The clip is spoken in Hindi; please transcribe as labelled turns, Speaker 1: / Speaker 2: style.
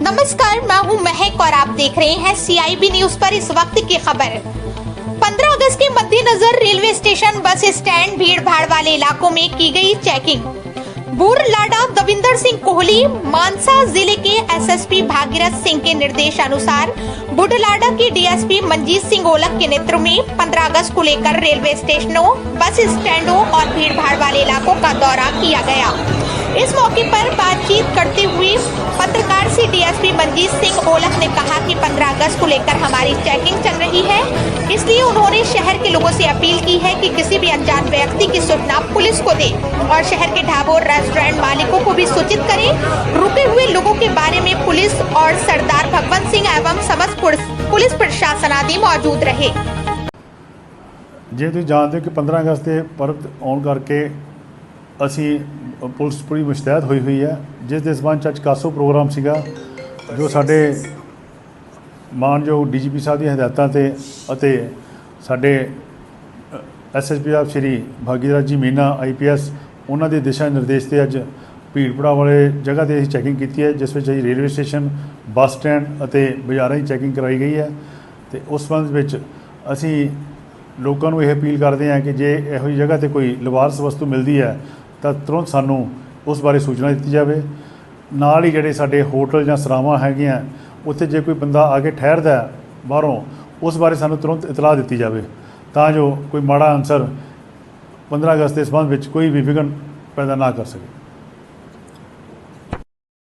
Speaker 1: नमस्कार, मैं हूँ महक और आप देख रहे हैं सीआईबी न्यूज़ पर इस वक्त की खबर। 15 अगस्त के मद्देनजर रेलवे स्टेशन, बस स्टैंड भीड़ भाड़ वाले इलाकों में की गई चेकिंग। बूरलाडा दविंदर सिंह कोहली, मानसा ज़िले के एसएसपी भागीरथ सिंह के निर्देश अनुसार बुढ़लाडा के डीएसपी मंजीत सिंह ओलक के नेतृत्व में 15 अगस्त को लेकर रेलवे स्टेशनों, बस स्टैंडों और भीड़ भाड़ वाले इलाकों का दौरा किया गया। इस मौके पर डीएसपी मंजीत सिंह ओलख ने कहा कि 15 अगस्त को लेकर हमारी चेकिंग चल रही है इसलिए उन्होंने शहर के लोगों से अपील की है कि किसी भी अनजान व्यक्ति की सूचना पुलिस को दे और शहर के ढाबों और रेस्टोरेंट मालिकों को भी सूचित करें रुके हुए लोगों के बारे में पुलिस और सरदार भगवंत सिंह एवं समस्त पुलिस- पुलिस प्रशासन आदि मौजूद रहे
Speaker 2: ਜੇ ਤੁਸੀਂ ਜਾਣਦੇ ਹੋ ਕਿ 15 ਅਗਸਤ ਦੇ ਪਰਵ ਆਉਣ ਕਰਕੇ ਅਸੀਂ ਅ, ਪੁਲਿਸ ਪੂਰੀ ਮੁਸ਼ਤੈਦ ਹੋਈ ਹੋਈ ਹੈ ਜਿਸ ਦੇ ਸਬੰਧ ਚ ਅੱਜ ਕਾਸੋ ਪ੍ਰੋਗਰਾਮ ਸੀਗਾ ਜੋ ਸਾਡੇ ਮਾਨਯੋਗ ਡੀਜੀਪੀ ਸਾਹਿਬ ਦੀਆਂ ਹਦਾਇਤਾਂ ਤੇ ਅਤੇ ਸਾਡੇ ਐਸਐਸਪੀ ਸਾਹਿਬ ਸ਼੍ਰੀ ਭਾਗੀਰਥ ਜੀ ਮੀਨਾ ਆਈਪੀਐਸ ਉਹਨਾਂ ਦੇ ਦਿਸ਼ਾ ਨਿਰਦੇਸ਼ ਤੇ ਅੱਜ ਭੀੜਪੜਾ ਵਾਲੇ ਜਗ੍ਹਾ ਤੇ ਅਸੀਂ ਚੈਕਿੰਗ ਕੀਤੀ ਹੈ, ਜਿਸ ਵਿੱਚ ਅਸੀਂ ਰੇਲਵੇ ਸਟੇਸ਼ਨ, ਬੱਸ ਸਟੈਂਡ ਅਤੇ ਬਾਜ਼ਾਰਾਂ ਦੀ ਚੈਕਿੰਗ ਕਰਾਈ ਗਈ ਹੈ ਤੇ ਉਸ ਸੰਬੰਧ ਵਿੱਚ ਅਸੀਂ ਲੋਕਾਂ ਨੂੰ ਇਹ ਅਪੀਲ ਕਰਦੇ ਹਾਂ ਕਿ ਜੇ ਇਹੋ ਜਿਹੀ ਜਗ੍ਹਾ ਤੇ ਕੋਈ ਲਵਾਰਸ ਵਸਤੂ ਮਿਲਦੀ ਹੈ ਤਾਂ ਤੁਰੰਤ ਸਾਨੂੰ ਉਸ ਬਾਰੇ ਸੂਚਨਾ ਦਿੱਤੀ ਜਾਵੇ। ਨਾਲ ਹੀ ਜਿਹੜੇ ਸਾਡੇ ਹੋਟਲ ਜਾਂ ਸਰਾਵਾਂ ਹੈਗੀਆਂ, ਉੱਥੇ ਜੇ ਕੋਈ ਬੰਦਾ ਆ ਕੇ ਠਹਿਰਦਾ ਬਾਹਰੋਂ, ਉਸ ਬਾਰੇ ਸਾਨੂੰ ਤੁਰੰਤ ਇਤਲਾਹ ਦਿੱਤੀ ਜਾਵੇ। ਤਾਂ ਜੋ ਕੋਈ ਮਾੜਾ ਅਨਸਰ 15 ਅਗਸਤ ਦੇ ਸੰਬੰਧ ਵਿੱਚ ਕੋਈ ਵੀ ਵਿਘਨ ਪੈਦਾ ਨਾ ਕਰ ਸਕੇ।